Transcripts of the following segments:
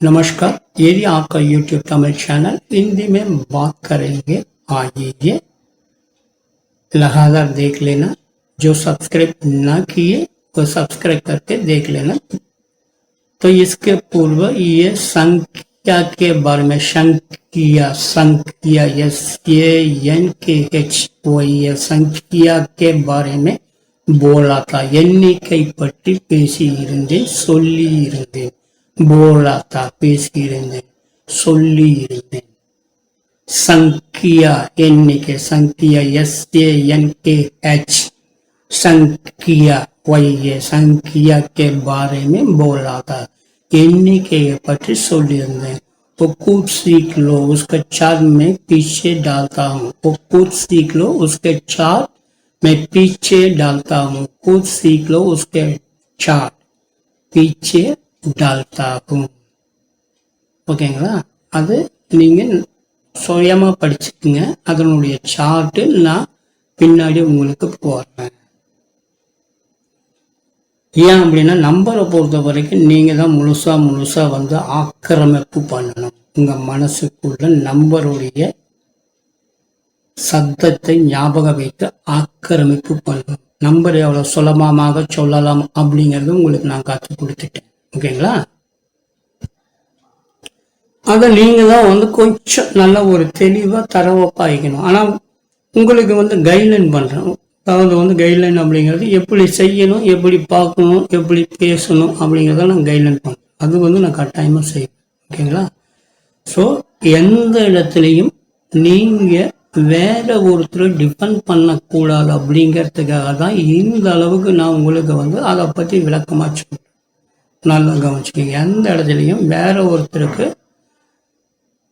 नमस्कार ये भी आपका YouTube तमिल चैनल हिंदी में बात करेंगे आइए लगातार देख लेना जो सब्सक्राइब ना किए वो सब्सक्राइब करके देख लेना तो इसके पूर्व ये संख्या के बारे में संख्या संख्या S A N K H Y संख्या के बारे में बोला था எண்ணிக்கை பற்றி பேசி இருந்தேன் சொல்லி இருந்தேன் போலா தா பேசி இருந்தேன் சொல்லி இருந்தேன் संख्या எண்ணிக்கை संख्या S A N K H संख्या वही संख्या के बारे में बोला था எண்ணிக்கையை பற்றி சொல்லியிருந்தேன் वो कुछ सीख लो उसका चार में पीछे डालता हूँ वो कुछ सीख लो उसके चार मैं पीछे डालता हूँ कुछ सीख लो उसके चार पीछे டால்டாகும் ஓகேங்களா? அது நீங்கள் சுயமாக படிச்சுக்குங்க. அதனுடைய சார்ட்டு நான் பின்னாடி உங்களுக்கு போடுறேன். ஏன் அப்படின்னா நம்பரை பொறுத்த வரைக்கும் நீங்கள் தான் முழுசாக முழுசாக வந்து ஆக்கிரமிப்பு பண்ணணும். உங்கள் மனசுக்குள்ள நம்பருடைய சத்தத்தை ஞாபகம் வைத்து ஆக்கிரமிப்பு பண்ணணும். நம்பர் எவ்வளோ சுலபமாக சொல்லலாம் அப்படிங்கிறது உங்களுக்கு நான் கற்றுக் கொடுத்துட்டேன். ஓகேங்களா? அதை நீங்க தான் வந்து கொஞ்சம் நல்ல ஒரு தெளிவா தரவை பாய்க்கணும். ஆனா உங்களுக்கு வந்து கைட்லைன் பண்றேன். அதாவது வந்து கைட்லைன் அப்படிங்கிறது எப்படி செய்யணும் எப்படி பார்க்கணும் எப்படி பேசணும் அப்படிங்கிறத நான் கைட்லைன் பண்ணுறேன் அது வந்து நான் கட்டாயமாக செய்வேன் ஓகேங்களா? ஸோ எந்த இடத்துலையும் நீங்கள் வேற ஒருத்தரை டிபெண்ட் பண்ணக்கூடாது அப்படிங்கிறதுக்காக தான் இந்த அளவுக்கு நான் உங்களுக்கு வந்து அதை பற்றி விளக்கமாக சொல்கிறேன் நல்லா கவனிச்சுக்கோங்க. எந்த இடத்துலையும் வேற ஒருத்தருக்கு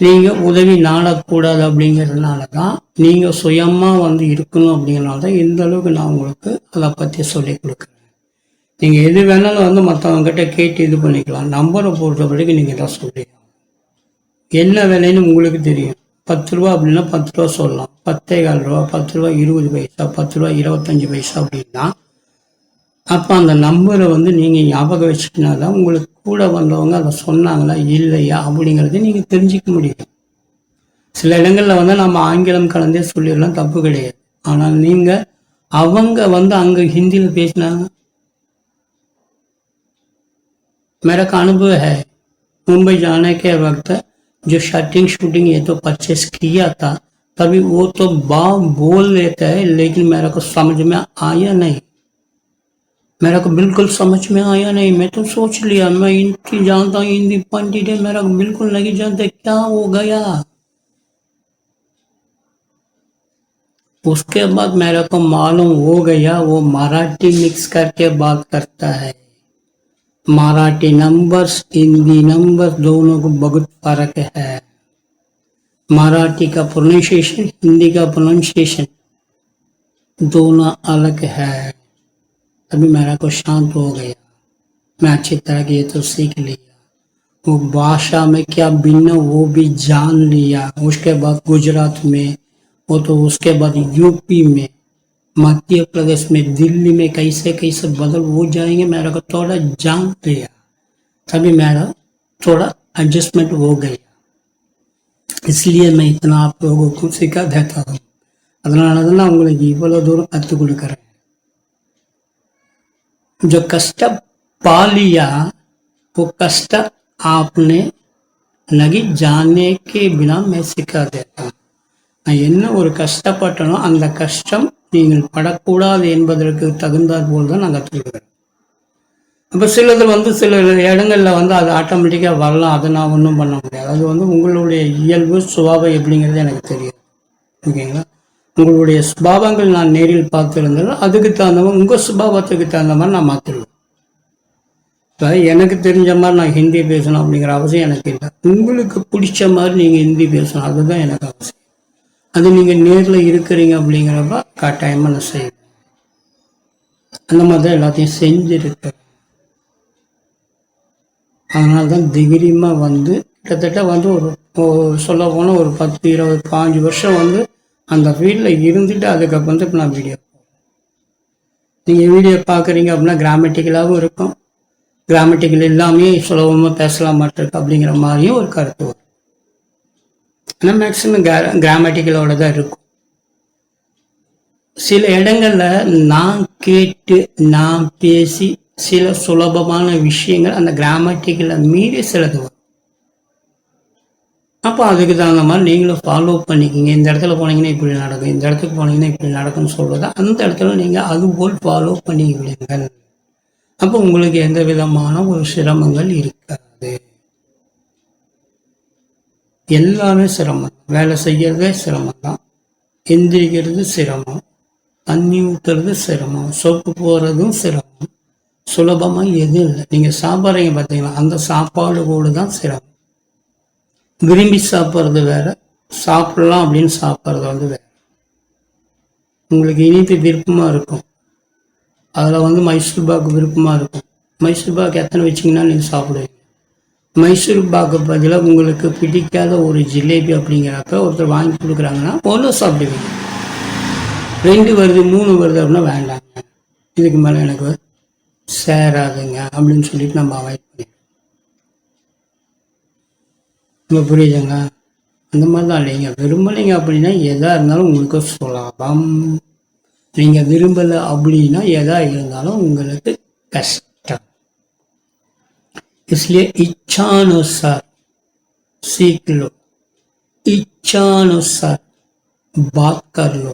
நீங்கள் உதவி நாடக்கூடாது அப்படிங்கிறதுனால தான் நீங்கள் சுயமாக வந்து இருக்கணும் அப்படிங்கிறனால தான் இந்த அளவுக்கு நான் உங்களுக்கு அதை பற்றி சொல்லி கொடுக்குறேன். நீங்கள் எது வேணாலும் வந்து மற்றவங்ககிட்ட கேட்டு இது பண்ணிக்கலாம். நம்பரை பொறுத்த வரைக்கும் நீங்கள் தான் சொல்லி என்ன விலைன்னு உங்களுக்கு தெரியும். பத்து ரூபா அப்படின்னா பத்து ரூபா சொல்லலாம். பத்தே கால் ரூபா பத்து ரூபா இருபது பைசா பத்து ரூபா இருபத்தஞ்சு பைசா அப்படின்னா அப்போ அந்த நம்பரை வந்து நீங்கள் ஞாபகம் வச்சுக்கினா தான் உங்களுக்கு கூட வந்தவங்க அதை சொன்னாங்களா இல்லையா அப்படிங்கிறத நீங்கள் தெரிஞ்சுக்க முடியும் சில இடங்களில் வந்து நம்ம ஆங்கிலம் கலந்தே சொல்லிடலாம் தப்பு கிடையாது ஆனால் நீங்கள் அவங்க வந்து அங்கே ஹிந்தியில் பேசினாங்க मेरा का अनुभव है मुंबई जाने के वक्त जो शर्टिंग शूटिंग ये तो परचेस किया था तभी वो तो बा बोल लेता है लेकिन मेरे को समझ में आया नहीं मेरे को बिल्कुल समझ में आया नहीं। मैं तो सोच लिया, मैं इनकी जानता हूँ हिंदी पंडित है, मेरा को बिल्कुल नहीं जानते क्या हो गया? उसके बाद मेरे को मालूम हो गया, वो मराठी मिक्स करके बात करता है। मराठी नंबर्स हिंदी नंबर दोनों को बहुत फ़र्क है। मराठी का प्रोनाउंसिएशन हिंदी का प्रोनाउंसिएशन दोनों अलग है। अभी मेरा को शांत हो गया मैं अच्छी तरह की ये तो सीख लिया वो भाषा में क्या भिन्न वो भी जान लिया उसके बाद गुजरात में वो तो उसके बाद यूपी में मध्य प्रदेश में दिल्ली में कैसे कैसे बदल वो जाएंगे मेरा को थोड़ा जान लिया तभी मेरा थोड़ा एडजस्टमेंट हो गया इसलिए मैं इतना आप लोगों को सिखा देता हूँ அதனால தான் நான் உங்களுக்கு இவ்வளோ தூரம் கற்றுக் கொடுக்குறேன் जो कष्ट पा लिया वो कष्ट आपने नहीं जाने के बिना मैं सिखा देता हूँ நான் என்ன ஒரு கஷ்டப்பட்டனோ அந்த கஷ்டம் நீங்கள் படக்கூடாது என்பதற்கு தகுந்தாற் போல் தான் நான் கற்றுக்கிறேன் அப்போ சிலது வந்து சில இடங்கள்ல வந்து அது ஆட்டோமேட்டிக்காக வரலாம் அதை நான் ஒன்றும் பண்ண முடியாது அது வந்து உங்களுடைய இயல்பு சுபாவம் எப்படிங்கிறது எனக்கு தெரியும் ஓகேங்களா உங்களுடைய சுபாவங்கள் நான் நேரில் பார்த்துருந்தேன் அதுக்கு தகுந்த மாதிரி உங்கள் சுபாவத்துக்கு தகுந்த மாதிரி நான் மாற்றிடுவேன் இப்போ எனக்கு தெரிஞ்ச மாதிரி நான் ஹிந்தி பேசணும் அப்படிங்கிற அவசியம் எனக்கு இல்லை. உங்களுக்கு பிடிச்ச மாதிரி நீங்கள் ஹிந்தி பேசணும் அதுதான் எனக்கு அவசியம். அது நீங்கள் நேரில் இருக்கிறீங்க அப்படிங்கிறப்ப கட்டாயமாக நான் செய்வேன். அந்த மாதிரி தான் எல்லாத்தையும் செஞ்சுருக்கேன் அதனால தான் திகிரியமாக வந்து கிட்டத்தட்ட வந்து ஒரு சொல்ல போனால் ஒரு பத்து இருபது பாஞ்சு வருஷம் வந்து அந்த ஃபீல்டில் இருந்துட்டு அதுக்கப்புறம் வந்து இப்போ நான் வீடியோ நீங்கள் வீடியோ பார்க்குறீங்க அப்படின்னா கிராமட்டிக்கலாகவும் இருக்கும். கிராமட்டிக்கல் எல்லாமே சுலபமாக பேசலாமாட்டிருக்கு அப்படிங்கிற மாதிரியும் ஒரு கருத்து வரும். ஆனால் மேக்ஸிமம் கிராமட்டிக்கலோட தான் இருக்கும். சில இடங்களில் நான் கேட்டு நான் பேசி சில சுலபமான விஷயங்கள் அந்த கிராமட்டிக்கலை மீறி சிலது வரும். அப்போ அதுக்கு தகுந்த மாதிரி நீங்களும் ஃபாலோ பண்ணிக்கிங்க. இந்த இடத்துல போனீங்கன்னா இப்படி நடக்கும். இந்த இடத்துக்கு போனீங்கன்னா இப்படி நடக்கும்னு சொல்றத அந்த இடத்துல நீங்கள் அதுபோல் ஃபாலோ பண்ணிவிடுங்கள் அப்போ உங்களுக்கு எந்த விதமான ஒரு சிரமங்கள் இருக்காது. எல்லாமே சிரமம். வேலை செய்யறதே சிரமம் தான். எந்திரிக்கிறது சிரமம். தண்ணி ஊற்றுறது சிரமம். சோப்பு போகிறதும் சிரமம். சுலபமாக எதுவும் இல்லை. நீங்கள் சாப்பிட்றீங்க பார்த்தீங்கன்னா அந்த சாப்பாடு கூட தான் சிரமம். விரும்பி சாப்பிட்றது வேற சாப்பிடலாம் அப்படின்னு சாப்பிட்றது வந்து வேற. உங்களுக்கு இனிப்பு விருப்பமாக இருக்கும். அதில் வந்து மைசூர் பாக்கு விருப்பமாக இருக்கும். மைசூர் பாக்கு எத்தனை வச்சிங்கன்னா நீங்கள் சாப்பிடுவீங்க. மைசூர் பாக்கு பதிலாக உங்களுக்கு பிடிக்காத ஒரு ஜிலேபி அப்படிங்கிறப்ப ஒருத்தர் வாங்கி கொடுக்குறாங்கன்னா ஒன்று சாப்பிடுவீங்க. ரெண்டு வருது மூணு வருது அப்படின்னா வேண்டாங்க. இதுக்கு மேலே எனக்கு சேராதுங்க அப்படின்னு சொல்லிட்டு நம்ம அவாய்ட் பண்ணிடுவோம் இப்போ புரியுதுங்களா அந்த மாதிரி தான் நீங்கள் விரும்பலைங்க அப்படின்னா எதாக இருந்தாலும் உங்களுக்கு சுலபம் நீங்கள் விரும்பலை அப்படின்னா எதா இருந்தாலும் உங்களுக்கு कष्ट इसलिए इच्छानुसार सीख लो इच्छानुसार बात कर लो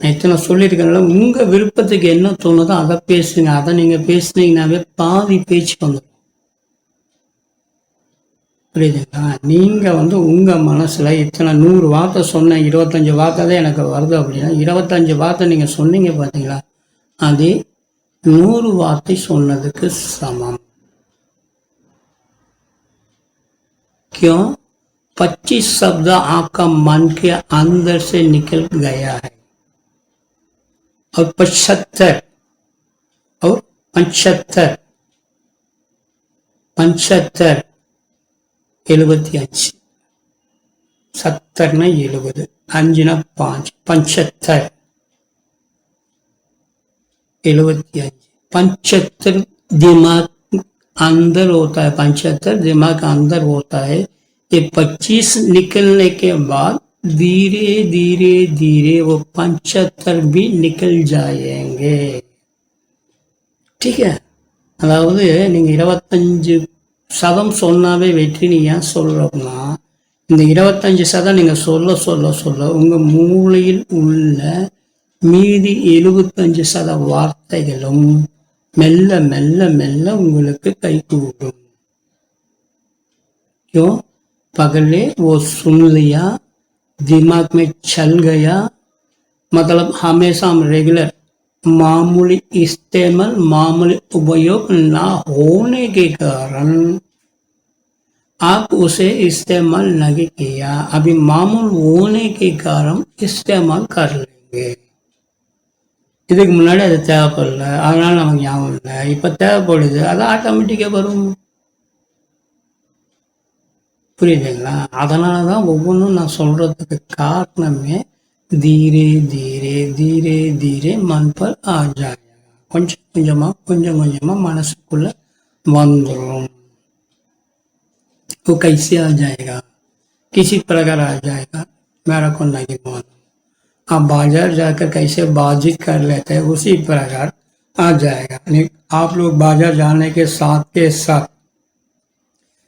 நேற்று நான் சொல்லியிருக்கேன்ல உங்கள் விருப்பத்துக்கு என்ன தோணுதோ அதை பேசுங்க அதை நீங்கள் பேசுனீங்கன்னாவே பாதி பேச்சு வந்துடும் புரியுதுங்களா நீங்கள் வந்து உங்கள் மனசில் இத்தனை நூறு வார்த்தை சொன்னேன் இருபத்தஞ்சி வார்த்தை தான் எனக்கு வருது அப்படின்னா இருபத்தஞ்சி வார்த்தை நீங்கள் சொன்னீங்க பார்த்தீங்களா அது நூறு வார்த்தை சொன்னதுக்கு சமம் क्यों पच्चीस शब्द आपका मन के अंदर से निकल गया है और पचहत्तर और पंचहत्तर पंचहत्तर எழுபத்தி அஞ்சு சத்தர்னா எழுபது அஞ்சுனா பாஞ்சு பஞ்சத்தர் எழுபத்தி அஞ்சு पंचहत्तर दिमाग अंदर होता है पंचहत्तर दिमाग अंदर होता है ये पच्चीस निकलने के बाद धीरे धीरे धीरे वो पंचहत्तर भी निकल जाएंगे ठीक है அதாவது நீங்க இருபத்தஞ்சு சதம் சொன்னாவே வெற்றின்னு ஏன் சொல்றோம்னா இந்த இருபத்தஞ்சு சதம் நீங்க சொல்ல சொல்ல சொல்ல உங்க மூளையில் உள்ள மீதி எழுபத்தஞ்சு சத வார்த்தைகளும் மெல்ல மெல்ல மெல்ல உங்களுக்கு கை கூடும் क्यों पगले वो सुन लिया दिमाग में चल गया मतलब हमेशा हम रेगुलर मामूली इस्तेमाल मामूली उपयोग ना होने के कारण आप उसे इस्तेमाल नहीं किया अभी मामूल होने के कारण इस्तेमाल कर लेंगे இதுக்கு முன்னாடி அது தேவைப்படல அதனால நமக்கு ஞாபகம் இல்லை இப்போ தேவைப்படுது அது ஆட்டோமேட்டிக்காக வரும் புரியுதுங்களா அதனால தான் ஒவ்வொன்றும் நான் சொல்றதுக்கு காரணமே தீரே தீரே தீரே தீரே மண் பர் ஆ ஜாயேகா கொஞ்சம் கொஞ்சமா கொஞ்சம் கொஞ்சமா மனசுக்குள்ள வந்துடும் वो कैसे आ जाएगा किसी प्रकार आ जाएगा मेरा को नहीं मालूम आप बाजार जाकर कैसे बाजी कर लेते हैं उसी प्रकार आ जाएगा यानी आप लोग बाजार जाने के साथ के साथ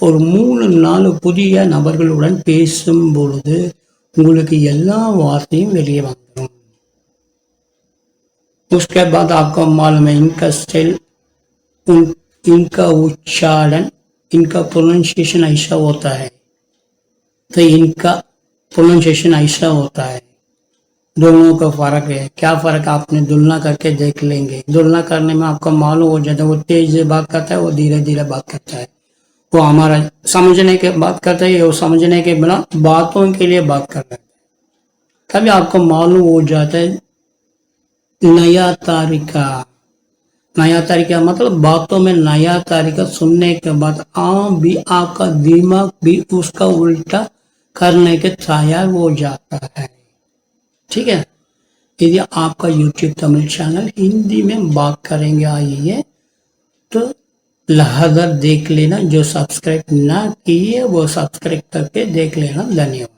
ஒரு மூணு நாலு புதிய நபர்களுடன் பேசும் பொழுது உங்களுக்கு எல்லா வார்த்தையும் வெளியே வந்துடும் उसके बाद आपको मालूम है इनका स्टाइल उन, इनका उच्चारण इनका प्रोनाउंसिएशन ऐसा होता है तो इनका प्रोनाउंसिएशन ऐसा होता है दोनों का फर्क है क्या फर्क आपने तुलना करके देख लेंगे तुलना करने में आपको मालूम हो जाता है वो तेज से बात करता है वो धीरे धीरे बात करता है वो हमारा समझने के, बात करते हैं वो समझने के बिना बातों के लिए बात कर रहे हैं। तभी आपको मालूम हो जाता है, नया तरीका नया तरीका मतलब बातों में नया तरीका सुनने के बाद आप भी आपका दिमाग भी उसका उल्टा करने के तैयार हो जाता है। ठीक है? यदि आपका यूट्यूब तमिल चैनल हिंदी में बात करेंगे आइए तो लहदर देख लेना जो सब्सक्राइब ना किए वो सब्सक्राइब करके देख लेना। धन्यवाद।